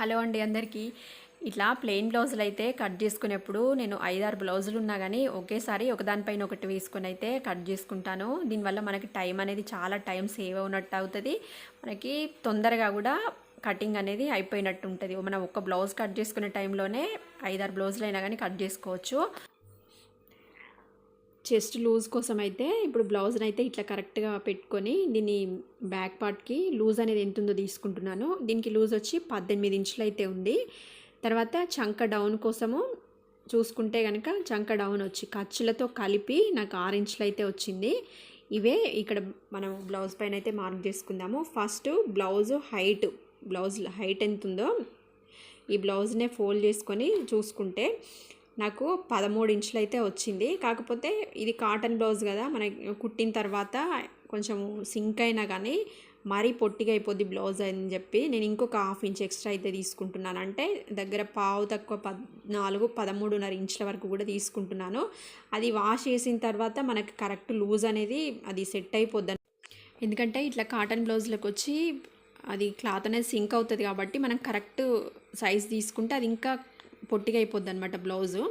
Hello అండి అందరికీ. ఇట్లా ప్లెయిన్ బ్లౌజులు అయితే కట్ చేసుకునేప్పుడు నేను ఐదారు బ్లౌజులు ఉన్నా కానీ ఒకేసారి ఒకదానిపైన ఒకటి వేసుకొని అయితే కట్ చేసుకుంటాను. దీనివల్ల మనకి టైం అనేది చాలా టైం సేవ్ అవునట్టు అవుతుంది. మనకి తొందరగా కూడా కటింగ్ అనేది అయిపోయినట్టు ఉంటుంది. మనం ఒక బ్లౌజ్ కట్ చేసుకునే టైంలోనే ఐదారు బ్లౌజులు అయినా కానీ కట్ చేసుకోవచ్చు. చెస్ట్ లూజ్ కోసం అయితే ఇప్పుడు బ్లౌజ్ని అయితే ఇట్లా కరెక్ట్గా పెట్టుకొని దీన్ని బ్యాక్ పార్ట్కి లూజ్ అనేది ఎంత ఉందో తీసుకుంటున్నాను. దీనికి లూజ్ వచ్చి పద్దెనిమిది ఇంచులు అయితే ఉంది. తర్వాత చంక డౌన్ కోసము చూసుకుంటే కనుక చంక డౌన్ వచ్చి ఖర్చులతో కలిపి నాకు ఆరు ఇంచులు అయితే వచ్చింది. ఇవే ఇక్కడ మనం బ్లౌజ్ పైన అయితే మార్క్ చేసుకుందాము. First blouse height blouse height ఎంత ఉందో ఈ బ్లౌజ్నే ఫోల్డ్ చేసుకొని చూసుకుంటే నాకు పదమూడు ఇంచులు అయితే వచ్చింది. కాకపోతే ఇది కాటన్ బ్లౌజ్ కదా మనకి కుట్టిన తర్వాత కొంచెం సింక్ అయినా కానీ మరీ పొట్టిగా అయిపోద్ది బ్లౌజ్ అని చెప్పి నేను ఇంకొక హాఫ్ ఇంచ్ ఎక్స్ట్రా అయితే తీసుకుంటున్నాను. అంటే దగ్గర పావు తక్కువ పద్నాలుగు పదమూడున్నర ఇంచుల వరకు కూడా తీసుకుంటున్నాను. అది వాష్ చేసిన తర్వాత మనకు కరెక్ట్ లూజ్ అనేది అది సెట్ అయిపోద్ది. ఎందుకంటే ఇట్లా కాటన్ బ్లౌజ్లకు వచ్చి అది క్లాత్ అనేది సింక్ అవుతుంది కాబట్టి మనం కరెక్ట్ సైజ్ తీసుకుంటే అది ఇంకా పొట్టిగా అయిపోద్ది అనమాట బ్లౌజు.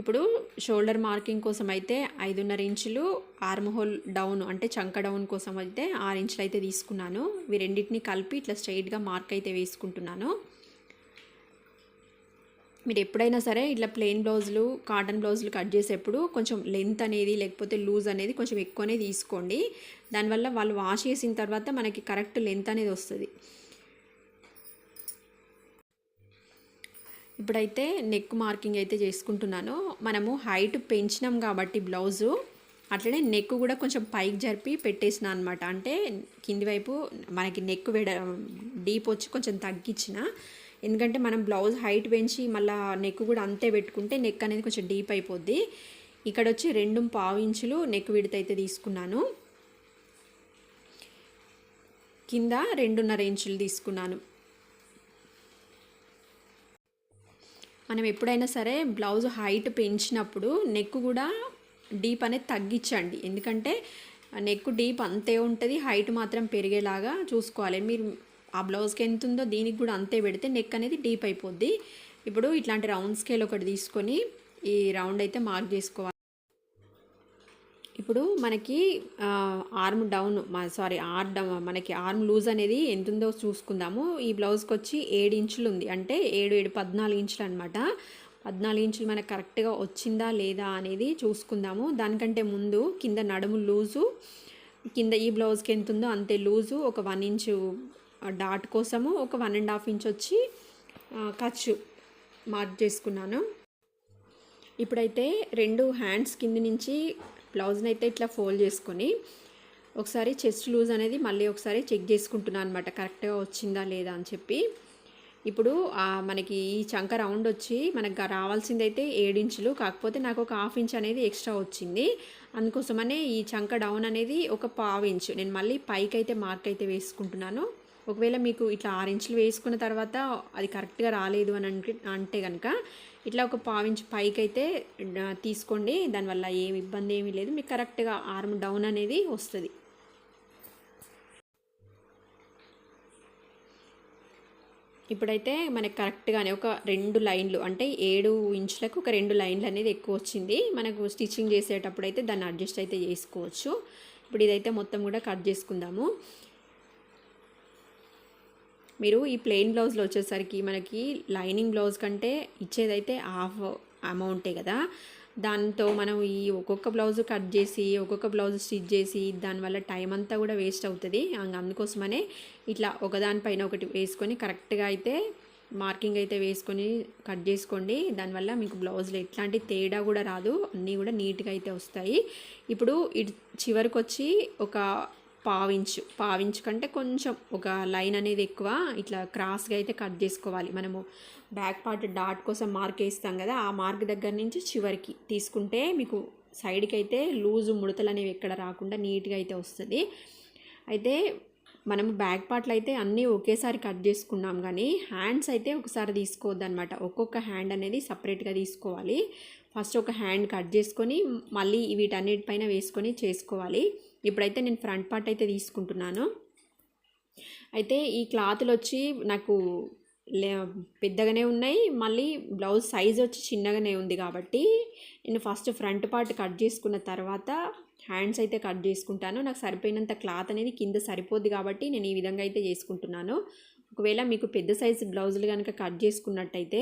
ఇప్పుడు షోల్డర్ మార్కింగ్ కోసం అయితే ఐదున్నర ఇంచులు ఆర్మ్ హోల్ డౌన్ అంటే చంక డౌన్ కోసం అయితే ఆరు ఇంచులు అయితే తీసుకున్నాను. ఇవి రెండింటిని కలిపి ఇట్లా స్ట్రైట్గా మార్క్ అయితే వేసుకుంటున్నాను. మీరు ఎప్పుడైనా సరే ఇట్లా ప్లెయిన్ బ్లౌజులు కాటన్ బ్లౌజులు కట్ చేసేప్పుడు కొంచెం లెంత్ అనేది లేకపోతే లూజ్ అనేది కొంచెం ఎక్కువనే తీసుకోండి. దానివల్ల వాళ్ళు వాష్ చేసిన తర్వాత మనకి కరెక్ట్ లెంత్ అనేది వస్తుంది. ఇప్పుడైతే నెక్ మార్కింగ్ అయితే చేసుకుంటున్నాను. మనము హైట్ పెంచినాం కాబట్టి బ్లౌజు అట్లనే నెక్ కూడా కొంచెం పైకి జరిపి పెట్టేసిన అనమాట అంటే కింది వైపు మనకి నెక్ వెడ డీప్ వచ్చి కొంచెం తగ్గించిన. ఎందుకంటే మనం బ్లౌజ్ హైట్ పెంచి మళ్ళీ నెక్ కూడా అంతే పెట్టుకుంటే నెక్ అనేది కొంచెం డీప్ అయిపోద్ది. ఇక్కడ వచ్చి రెండు పావు ఇంచులు నెక్ విడత అయితే తీసుకున్నాను. కింద రెండున్నర ఇంచులు తీసుకున్నాను. మనం ఎప్పుడైనా సరే బ్లౌజ్ హైట్ పెంచినప్పుడు నెక్ కూడా డీప్ అనేది తగ్గించండి. ఎందుకంటే నెక్ డీప్ అంతే ఉంటుంది హైట్ మాత్రం పెరిగేలాగా చూసుకోవాలి. మీరు ఆ బ్లౌజ్కి ఎంత ఉందో దీనికి కూడా అంతే పెడితే నెక్ అనేది డీప్ అయిపోద్ది. ఇప్పుడు ఇట్లాంటి రౌండ్ స్కేల్ ఒకటి తీసుకొని ఈ రౌండ్ అయితే మార్క్ చేసుకోవాలి. ఇప్పుడు మనకి ఆర్మ్ డౌన్ సారీ ఆర్ మనకి ఆర్మ్ లూజ్ అనేది ఎంత ఉందో చూసుకుందాము. ఈ బ్లౌజ్కి వచ్చి ఏడు ఇంచులు ఉంది. అంటే ఏడు ఏడు పద్నాలుగు ఇంచులు అనమాట పద్నాలుగు ఇంచులు మనకు కరెక్ట్గా వచ్చిందా లేదా అనేది చూసుకుందాము. దానికంటే ముందు కింద నడుము లూజు కింద ఈ బ్లౌజ్కి ఎంత ఉందో అంతే లూజు ఒక వన్ ఇంచు డాట్ కోసము ఒక వన్ అండ్ హాఫ్ ఇంచ్ వచ్చి ఖర్చు మార్క్ చేసుకున్నాను. ఇప్పుడైతే రెండు హ్యాండ్స్ కింద నుంచి బ్లౌజ్ని అయితే ఇట్లా ఫోల్డ్ చేసుకొని ఒకసారి చెస్ట్ లూజ్ అనేది మళ్ళీ ఒకసారి చెక్ చేసుకుంటున్నాను అనమాట కరెక్ట్గా వచ్చిందా లేదా అని చెప్పి. ఇప్పుడు మనకి ఈ చంక రౌండ్ వచ్చి మనకు రావాల్సింది అయితే ఏడించులు కాకపోతే నాకు ఒక హాఫ్ ఇంచ్ అనేది ఎక్స్ట్రా వచ్చింది. అందుకోసమనే ఈ చంక డౌన్ అనేది ఒక పావు ఇంచు. నేను మళ్ళీ పైకి అయితే మార్క్ అయితే వేసుకుంటున్నాను. ఒకవేళ మీకు ఇట్లా ఆరు ఇంచులు వేసుకున్న తర్వాత అది కరెక్ట్గా రాలేదు అని అంటే కనుక ఇట్లా ఒక పావించ్ పైకి అయితే తీసుకోండి. దానివల్ల ఏమి ఇబ్బంది ఏమీ లేదు. మీకు కరెక్ట్గా ఆర్మ్ డౌన్ అనేది వస్తుంది. ఇప్పుడైతే మనకి కరెక్ట్గానే ఒక రెండు లైన్లు అంటే ఏడు ఇంచులకు ఒక రెండు లైన్లు అనేది ఎక్కువ వచ్చింది. మనకు స్టిచ్చింగ్ చేసేటప్పుడు అయితే దాన్ని అడ్జస్ట్ అయితే చేసుకోవచ్చు. ఇప్పుడు ఇదైతే మొత్తం కూడా కట్ చేసుకుందాము. మీరు ఈ ప్లెయిన్ బ్లౌజ్లో వచ్చేసరికి మనకి లైనింగ్ బ్లౌజ్ కంటే ఇచ్చేదైతే హాఫ్ అమౌంటే కదా. దాంతో మనం ఈ ఒక్కొక్క బ్లౌజ్ కట్ చేసి ఒక్కొక్క బ్లౌజ్ స్టిచ్ చేసి దానివల్ల టైం అంతా కూడా వేస్ట్ అవుతుంది. అందుకోసమనే ఇట్లా ఒకదానిపైన ఒకటి వేసుకొని కరెక్ట్గా అయితే మార్కింగ్ అయితే వేసుకొని కట్ చేసుకోండి. దానివల్ల మీకు బ్లౌజ్లో ఎట్లాంటి తేడా కూడా రాదు. అన్నీ కూడా నీట్గా అయితే వస్తాయి. ఇప్పుడు ఇటు చివరికి వచ్చి ఒక పావించు పావించు కంటే కొంచెం ఒక లైన్ అనేది ఎక్కువ ఇట్లా క్రాస్గా అయితే కట్ చేసుకోవాలి. మనము బ్యాక్ పార్ట్ డాట్ కోసం మార్క్ వేస్తాం కదా ఆ మార్క్ దగ్గర నుంచి చివరికి తీసుకుంటే మీకు సైడ్కి అయితే లూజు ముడతలు అనేవి ఎక్కడ రాకుండా నీట్గా అయితే వస్తుంది. అయితే మనం బ్యాక్ పార్ట్లు అయితే అన్నీ ఒకేసారి కట్ చేసుకున్నాం కానీ హ్యాండ్స్ అయితే ఒకసారి తీసుకోవద్దు అనమాట ఒక్కొక్క హ్యాండ్ అనేది సపరేట్గా తీసుకోవాలి. ఫస్ట్ ఒక హ్యాండ్ కట్ చేసుకొని మళ్ళీ వీటన్నిటిపైన వేసుకొని చేసుకోవాలి. ఇప్పుడైతే నేను ఫ్రంట్ పార్ట్ అయితే తీసుకుంటున్నాను. అయితే ఈ క్లాత్లు వచ్చి నాకు లే పెద్దగానే ఉన్నాయి. మళ్ళీ బ్లౌజ్ సైజ్ వచ్చి చిన్నగానే ఉంది కాబట్టి నేను ఫస్ట్ ఫ్రంట్ పార్ట్ కట్ చేసుకున్న తర్వాత హ్యాండ్స్ అయితే కట్ చేసుకుంటాను. నాకు సరిపోయినంత క్లాత్ అనేది కింద సరిపోద్ది కాబట్టి నేను ఈ విధంగా అయితే చేసుకుంటున్నాను. ఒకవేళ మీకు పెద్ద సైజు బ్లౌజులు కనుక కట్ చేసుకున్నట్టయితే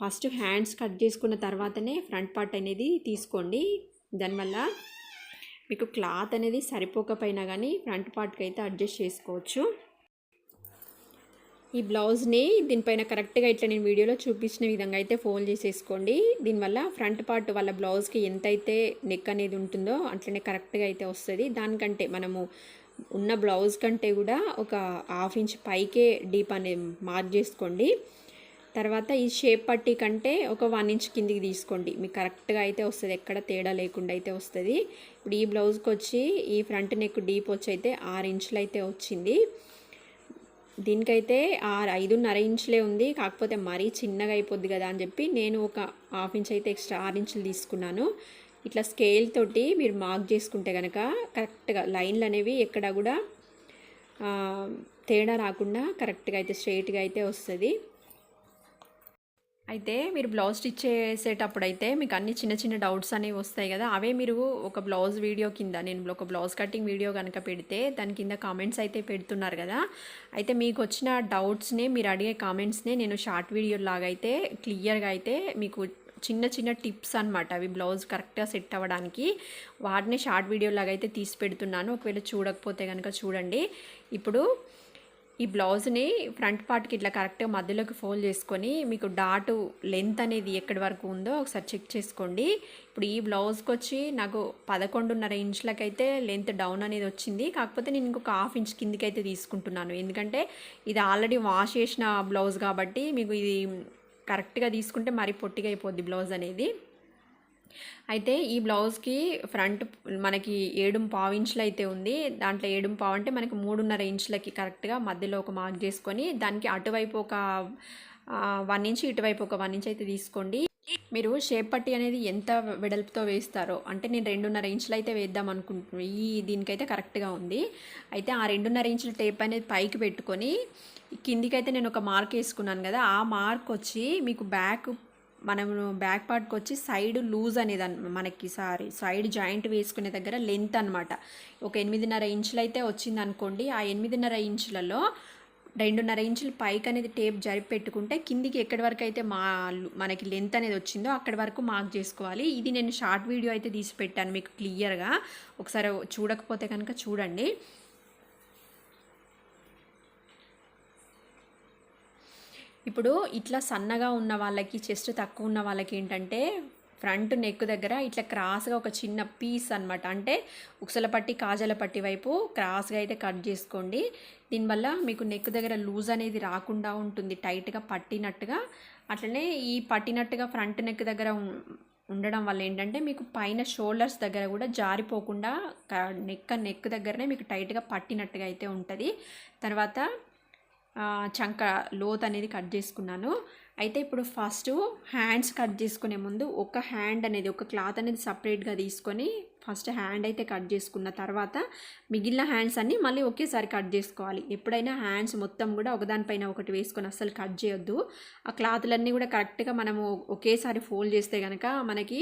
ఫస్ట్ హ్యాండ్స్ కట్ చేసుకున్న తర్వాతనే ఫ్రంట్ పార్ట్ అనేది తీసుకోండి. దానివల్ల మీకు క్లాత్ అనేది సరిపోకపోయినా కానీ ఫ్రంట్ పార్ట్కి అయితే అడ్జస్ట్ చేసుకోవచ్చు. ఈ బ్లౌజ్ని దీనిపైన కరెక్ట్గా ఇట్లా నేను వీడియోలో చూపించిన విధంగా అయితే ఫోల్డ్ చేసేసుకోండి. దీనివల్ల ఫ్రంట్ పార్ట్ వాళ్ళ బ్లౌజ్కి ఎంతైతే నెక్ అనేది ఉంటుందో అట్లనే కరెక్ట్గా అయితే వస్తుంది. దానికంటే మనము ఉన్న బ్లౌజ్ కంటే కూడా ఒక హాఫ్ ఇంచ్ పైకే డీప్ అనేది మార్క్ చేసుకోండి. తర్వాత ఈ షేప్ పట్టీ కంటే ఒక వన్ ఇంచ్ కిందికి తీసుకోండి. మీకు కరెక్ట్గా అయితే వస్తుంది. ఎక్కడ తేడా లేకుండా అయితే వస్తుంది. ఇప్పుడు ఈ బ్లౌజ్కి వచ్చి ఈ ఫ్రంట్ నెక్ డీప్ వచ్చి అయితే ఆరు ఇంచులు అయితే వచ్చింది. దీనికైతే ఆరు ఐదున్నర ఇంచులే ఉంది. కాకపోతే మరీ చిన్నగా అయిపోద్ది కదా అని చెప్పి నేను ఒక హాఫ్ ఇంచ్ అయితే ఎక్స్ట్రా ఆరు ఇంచులు తీసుకున్నాను. ఇట్లా స్కేల్ తోటి మీరు మార్క్ చేసుకుంటే కనుక కరెక్ట్గా లైన్లు అనేవి ఎక్కడ కూడా తేడా రాకుండా కరెక్ట్గా అయితే స్ట్రైట్గా అయితే వస్తుంది. అయితే మీరు బ్లౌజ్ స్టిచ్ చేసేటప్పుడు అయితే మీకు అన్ని చిన్న చిన్న డౌట్స్ అనేవి వస్తాయి కదా. అవే మీరు ఒక బ్లౌజ్ వీడియో కింద నేను ఒక బ్లౌజ్ కటింగ్ వీడియో కనుక పెడితే దాని కింద కామెంట్స్ అయితే పెడుతున్నారు కదా. అయితే మీకు వచ్చిన డౌట్స్నే మీరు అడిగే కామెంట్స్నే నేను షార్ట్ వీడియో లాగా అయితే క్లియర్గా అయితే మీకు చిన్న చిన్న టిప్స్ అనమాట అవి బ్లౌజ్ కరెక్ట్గా సెట్ అవ్వడానికి వాటిని షార్ట్ వీడియో లాగా అయితే తీసి పెడుతున్నాను. ఒకవేళ చూడకపోతే కనుక చూడండి. ఇప్పుడు ఈ బ్లౌజ్ని ఫ్రంట్ పార్ట్కి ఇట్లా కరెక్ట్గా మధ్యలోకి ఫోల్డ్ చేసుకొని మీకు డాటు లెంత్ అనేది ఎక్కడి వరకు ఉందో ఒకసారి చెక్ చేసుకోండి. ఇప్పుడు ఈ బ్లౌజ్కి వచ్చి నాకు పదకొండున్నర ఇంచులకైతే లెంత్ డౌన్ అనేది వచ్చింది. కాకపోతే నేను ఇంకొక హాఫ్ ఇంచ్ కిందికైతే అయితే తీసుకుంటున్నాను. ఎందుకంటే ఇది ఆల్రెడీ వాష్ చేసిన బ్లౌజ్ కాబట్టి మీకు ఇది కరెక్ట్గా తీసుకుంటే మరీ పొట్టిగా అయిపోద్ది బ్లౌజ్ అనేది. అయితే ఈ బ్లౌజ్కి ఫ్రంట్ మనకి ఏడు పావు ఇంచులు అయితే ఉంది. దాంట్లో ఏడు పావు అంటే మనకి మూడున్నర ఇంచులకి కరెక్ట్గా మధ్యలో ఒక మార్క్ చేసుకొని దానికి అటువైపు ఒక వన్ ఇంచ్ ఇటువైపు ఒక వన్ ఇంచ్ అయితే తీసుకోండి. మీరు షేప్ పట్టి అనేది ఎంత వెడల్పుతో వేస్తారో అంటే నేను రెండున్నర ఇంచులు అయితే వేద్దాం అనుకుంటున్నాను ఈ దీనికైతే కరెక్ట్గా ఉంది. అయితే ఆ రెండున్నర ఇంచుల టేప్ అనేది పైకి పెట్టుకొని కిందికైతే నేను ఒక మార్క్ వేసుకున్నాను కదా ఆ మార్క్ వచ్చి మీకు బ్యాక్ మనం బ్యాక్ పార్ట్కి వచ్చి సైడ్ లూజ్ అనేది మనకి సారీ సైడ్ జాయింట్ వేసుకునే దగ్గర లెంత్ అనమాట ఒక ఎనిమిదిన్నర ఇంచులు అయితే వచ్చింది అనుకోండి ఆ ఎనిమిదిన్నర ఇంచులలో రెండున్నర ఇంచులు పైకి అనేది టేప్ జరిపి పెట్టుకుంటే కిందికి ఎక్కడి వరకు అయితే మా మనకి లెంత్ అనేది వచ్చిందో అక్కడి వరకు మార్క్ చేసుకోవాలి. ఇది నేను షార్ట్ వీడియో అయితే తీసి పెట్టాను మీకు క్లియర్గా. ఒకసారి చూడకపోతే కనుక చూడండి. ఇప్పుడు ఇట్లా సన్నగా ఉన్న వాళ్ళకి చెస్ట్ తక్కువ ఉన్న వాళ్ళకి ఏంటంటే ఫ్రంట్ నెక్ దగ్గర ఇట్లా క్రాస్గా ఒక చిన్న పీస్ అన్నమాట. అంటే ఉక్సల పట్టి కాజల పట్టి వైపు క్రాస్గా అయితే కట్ చేసుకోండి. దీనివల్ల మీకు నెక్ దగ్గర లూజ్ అనేది రాకుండా ఉంటుంది టైట్గా పట్టినట్టుగా. అట్లనే ఈ పట్టినట్టుగా ఫ్రంట్ నెక్ దగ్గర ఉండడం వల్ల ఏంటంటే మీకు పైన షోల్డర్స్ దగ్గర కూడా జారిపోకుండా నెక్ నెక్ దగ్గరనే మీకు టైట్గా పట్టినట్టుగా అయితే ఉంటుంది. తర్వాత చంక లోత్ అనేది కట్ చేసుకున్నాను. అయితే ఇప్పుడు ఫస్ట్ హ్యాండ్స్ కట్ చేసుకునే ముందు ఒక హ్యాండ్ అనేది ఒక క్లాత్ అనేది సపరేట్గా తీసుకొని ఫస్ట్ హ్యాండ్ అయితే కట్ చేసుకున్న తర్వాత మిగిలిన హ్యాండ్స్ అన్నీ మళ్ళీ ఒకేసారి కట్ చేసుకోవాలి. ఎప్పుడైనా హ్యాండ్స్ మొత్తం కూడా ఒకదానిపైన ఒకటి వేసుకొని అస్సలు కట్ చేయొద్దు. ఆ క్లాత్లన్నీ కూడా కరెక్ట్గా మనము ఒకేసారి ఫోల్డ్ చేస్తే కనుక మనకి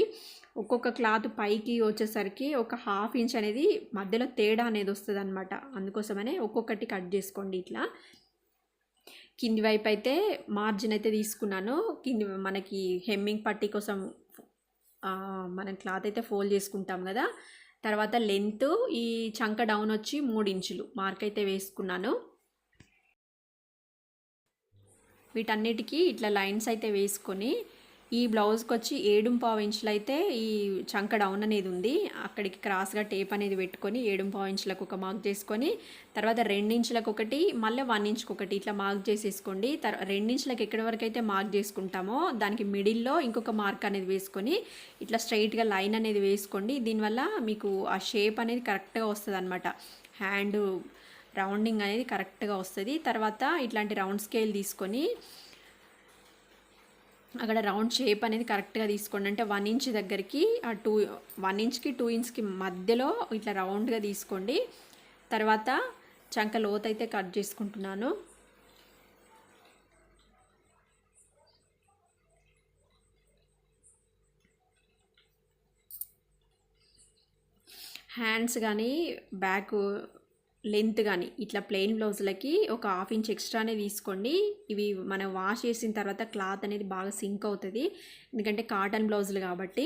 ఒక్కొక్క క్లాత్ పైకి వచ్చేసరికి ఒక హాఫ్ ఇంచ్ అనేది మధ్యలో తేడా అనేది వస్తుంది అనమాట అందుకోసమనే ఒక్కొక్కటి కట్ చేసుకోండి ఇట్లా. కింది వైపు అయితే మార్జిన్ అయితే తీసుకున్నాను. కింది మనకి హెమ్మింగ్ పట్టీ కోసం మనం క్లాత్ అయితే ఫోల్డ్ చేసుకుంటాం కదా. తర్వాత లెంత్ ఈ చంక డౌన్ వచ్చి మూడు ఇంచులు మార్క్ అయితే వేసుకున్నాను. వీటన్నిటికీ ఇట్లా లైన్స్ అయితే వేసుకొని ఈ బ్లౌజ్కి వచ్చి ఏడుం పావు ఇంచులు అయితే ఈ చంక డౌన్ అనేది ఉంది. అక్కడికి క్రాస్గా టేప్ అనేది పెట్టుకొని ఏడుం పావు ఇంచులకు ఒక మార్క్ చేసుకొని తర్వాత రెండించులకు ఒకటి మళ్ళీ వన్ ఇంచ్కి ఒకటి ఇట్లా మార్క్ చేసేసుకోండి. తర్వా రెండించులకు ఎక్కడి వరకు అయితే మార్క్ చేసుకుంటామో దానికి మిడిల్లో ఇంకొక మార్క్ అనేది వేసుకొని ఇట్లా స్ట్రైట్గా లైన్ అనేది వేసుకోండి. దీనివల్ల మీకు ఆ షేప్ అనేది కరెక్ట్గా వస్తుంది అనమాట హ్యాండ్ రౌండింగ్ అనేది కరెక్ట్గా వస్తుంది. తర్వాత ఇట్లాంటి రౌండ్ స్కేల్ తీసుకొని అక్కడ రౌండ్ షేప్ అనేది కరెక్ట్గా తీసుకోండి. అంటే వన్ ఇంచ్ దగ్గరికి ఆ టూ వన్ ఇంచ్కి టూ ఇంచ్కి మధ్యలో ఇట్లా రౌండ్గా తీసుకోండి. తర్వాత చంక లోతైతే అయితే కట్ చేసుకుంటున్నాను. హ్యాండ్స్ కానీ బ్యాక్ లెంత్ కానీ ఇట్లా ప్లెయిన్ బ్లౌజులకి ఒక హాఫ్ ఇంచ్ ఎక్స్ట్రానే తీసుకోండి. ఇవి మనం వాష్ చేసిన తర్వాత క్లాత్ అనేది బాగా సింక్ అవుతుంది. ఎందుకంటే కాటన్ బ్లౌజులు కాబట్టి.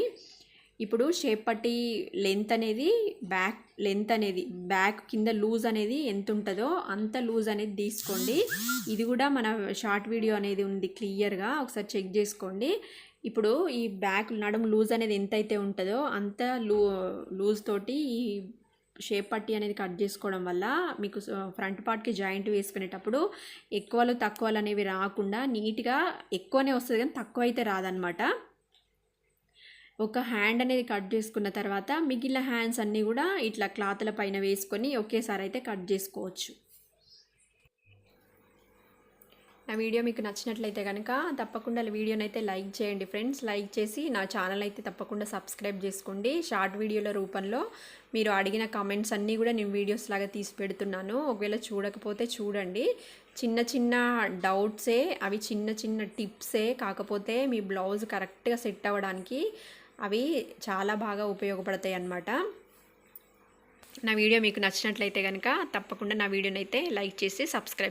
ఇప్పుడు షేప్ పట్టి లెంత్ అనేది బ్యాక్ లెంత్ అనేది బ్యాక్ కింద లూజ్ అనేది ఎంత ఉంటుందో అంత లూజ్ అనేది తీసుకోండి. ఇది కూడా మన షార్ట్ వీడియో అనేది ఉంది క్లియర్గా ఒకసారి చెక్ చేసుకోండి. ఇప్పుడు ఈ బ్యాక్ నడుము లూజ్ అనేది ఎంతైతే ఉంటుందో అంత లూ లూజ్ తోటి ఈ షేప్ పట్టి అనేది కట్ చేసుకోవడం వల్ల మీకు ఫ్రంట్ పార్ట్కి జాయింట్ వేసుకునేటప్పుడు ఎక్కువలు తక్కువలు అనేవి రాకుండా నీట్గా ఎక్కువనే వస్తుంది కానీ తక్కువ అయితే రాదనమాట ఒక హ్యాండ్ అనేది కట్ చేసుకున్న తర్వాత మిగిలిన హ్యాండ్స్ అన్నీ కూడా ఇట్లా క్లాత్ల పైన వేసుకొని ఒకేసారి అయితే కట్ చేసుకోవచ్చు. నా వీడియో మీకు నచ్చినట్లయితే కనుక తప్పకుండా వీడియోని అయితే లైక్ చేయండి ఫ్రెండ్స్. లైక్ చేసి నా ఛానల్ అయితే తప్పకుండా సబ్స్క్రైబ్ చేసుకోండి. షార్ట్ వీడియోల రూపంలో మీరు అడిగిన కామెంట్స్ అన్నీ కూడా నేను వీడియోస్ లాగా తీసి పెడుతున్నాను. ఒకవేళ చూడకపోతే చూడండి. చిన్న చిన్న డౌట్సే అవి చిన్న చిన్న టిప్సే కాకపోతే మీ బ్లౌజ్ కరెక్ట్గా సెట్ అవ్వడానికి అవి చాలా బాగా ఉపయోగపడతాయి అన్నమాట. నా వీడియో మీకు నచ్చినట్లయితే కనుక తప్పకుండా నా వీడియోనైతే లైక్ చేసి సబ్స్క్రైబ్